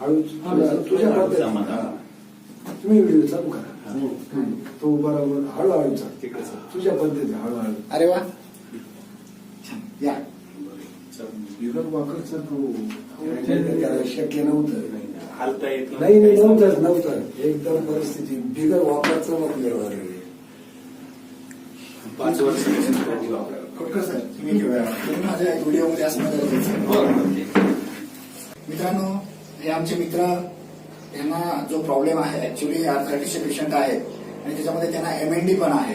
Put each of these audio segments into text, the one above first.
हळू तुझ्या-. तुम्ही व्हिडिओ चालू करा. तो बरोबर हळूहळू चाल तुझ्या पद्धतीने हळूहळू अरे वा या विवेक वाकरचं तो शक्य नव्हतं हालता येत नाही नाही नव्हतंच नव्हतं एकदम परिस्थिती बिगर वापरचं म्हटल्यावर पाच वर्ष खोटकर सर तुम्ही माझ्या व्हिडिओमध्ये असणं गरजेचं आहे. मित्रांनो हे आमचे मित्र यांना जो प्रॉब्लेम आहे ऍक्च्युली आर्थरायटिसचे पेशंट आहेत. आणि त्याच्यामध्ये त्यांना एमएनडी पण आहे.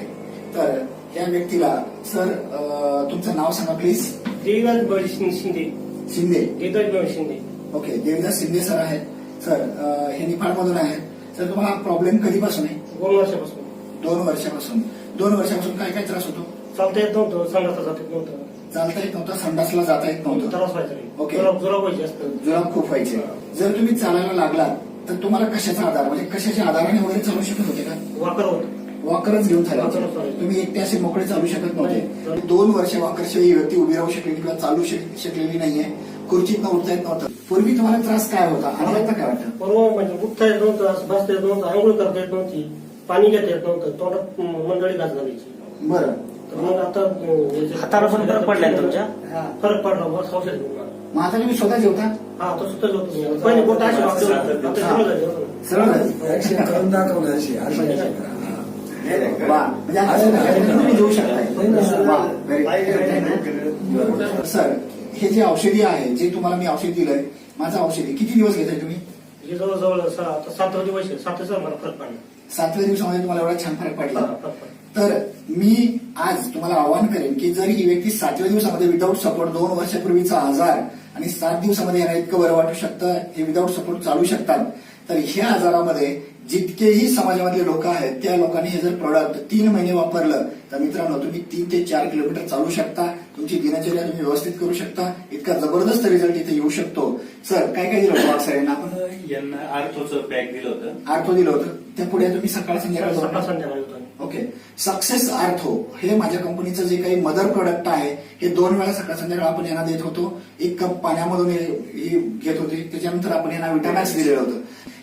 तर या व्यक्तीला सर तुमचं नाव सांगा please Devidas Shinde. Shinde. Devdas Bali Shinde. Okay Devidas Shinde sir आहेत. सर हे निफाडमधून आहेत. सर तुम्हाला प्रॉब्लेम कधीपासून आहे? दोन वर्षापासून. दोन वर्षापासून. दोन वर्षापासून काय काय त्रास होतो? चालता येत नव्हतं संडासला जात येत नव्हतं. चालता येत नव्हतं संडासला जाता येत नव्हतं. त्रास व्हायचा ओके. जुलाब जुलाब व्हायचे असतं. जुलाब खूप व्हायचे. जर तुम्ही चालायला लागलात तर तुम्हाला कशाचा आधार? म्हणजे कशाच्या आधाराने वगैरे चालू शकत होते का? वाकर होत. वॉकरच घेऊन वॉकरच चालायचे. तुम्ही एकटे असे मोकळे चालू शकत नाही. नव्हते दोन वर्ष वॉकरशिवाय ही व्यक्ती उभी राहू शकलेली किंवा चालू शक- शकलेली नाहीये. खुर्चीत उठता येत नव्हतं. पूर्वी तुम्हाला त्रास काय होता? आणि आता काय वाटतं? परवा म्हणजे उठता येत नव्हतं असं बसता येत नव्हतं आंघोळ करता येत नव्हती पाणी घेता येत नव्हतं तोंडात मंडळी घास घालायची. बरं. मग आता हाताला पण फरक पडलाय तुमच्या? हा, फरक पडला बस औषध घेऊन. मग आता तुम्ही स्वतः जेवता? हा तो सुद्धा होतो पहिले बोट अशी वाकडी होती. आता सरळ झाली. होतं. सरळ झाली. ऍक्शन करून दाखवलं अशी. वा म्हणजे आता तुम्ही शकताय. वा सर हे जे औषधी आहे जे तुम्हाला मी औषध दिलंय माझं औषधी किती दिवस घेताय तुम्ही? हे जवळजवळ सा- आता सातवा दिवस आहे. सात दिवसात मला फरक पडला. सातव्या दिवसामध्ये तुम्हाला एवढा छान फरक पडला. पडला तर मी आज तुम्हाला आवाहन करेन की जर ही व्यक्ती सातव्या दिवसामध्ये विदाऊट सपोर्ट दोन वर्षापूर्वीचा आजार आणि सात दिवसामध्ये यांना इतकं बरं वाटू शकतं हे विदाऊट सपोर्ट चालू शकतात तर ह्या आजारामध्ये जितकेही समाजामधले लोक आहेत त्या लोकांनी हे जर प्रोडक्ट तीन महिने वापरलं तर मित्रांनो तुम्ही तीन ते चार किलोमीटर चालू शकता तुमची दिनचर्या तुम्ही व्यवस्थित करू शकता इतका जबरदस्त रिझल्ट इथे येऊ शकतो. सर काय काय दिलं होतं वाघ सर यांना आपण यांना आर्थोचं पॅक दिलं होतं. आर्थो दिलं होतं. त्या पुढे तुम्ही सकाळ संध्याकाळ ओके सक्सेस आर्थो हे माझ्या कंपनीचं जे काही मदर प्रोडक्ट आहे हे दोन वेळा सकाळ संध्याकाळ आपण यांना देत होतो. एक कप पाण्यामधून घेत होते. त्याच्यानंतर आपण यांना विटामॅक्स दिलेलं होतं.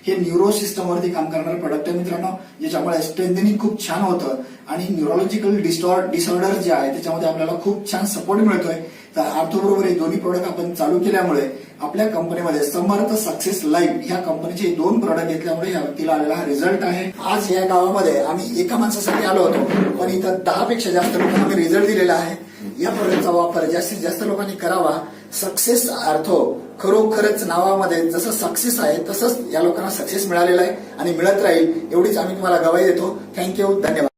हे न्यूरो सिस्टमवरती काम करणारं प्रोडक्ट आहे मित्रांनो ज्याच्यामुळे स्ट्रेंथनिंग खूप छान होतं. आणि न्यूरोलॉजिकल डिस्टॉर डिसऑर्डर जे आहे त्याच्यामध्ये आपल्याला खूप छान सपोर्ट मिळतोय. तर आर्थोबरोबर हे दोन्ही प्रोडक्ट आपण चालू केल्यामुळे आपल्या कंपनीमध्ये समर्थ सक्सेस लाईफ ह्या कंपनीचे दोन प्रोडक्ट घेतल्यामुळे या व्यक्तीला आलेला हा रिझल्ट आहे. आज या गावामध्ये आम्ही एका माणसासाठी आलो होतो पण इथं दहा पेक्षा जास्त लोकांना आम्ही रिझल्ट दिलेला आहे. या प्रोडक्टचा वापर जास्तीत जास्त लोकांनी करावा. सक्सेस अर्थ खरोखरच नावामध्ये जसं सक्सेस आहे तसंच या लोकांना सक्सेस मिळालेला आहे आणि मिळत राहील एवढीच आम्ही तुम्हाला गवाही देतो. थँक्यू धन्यवाद.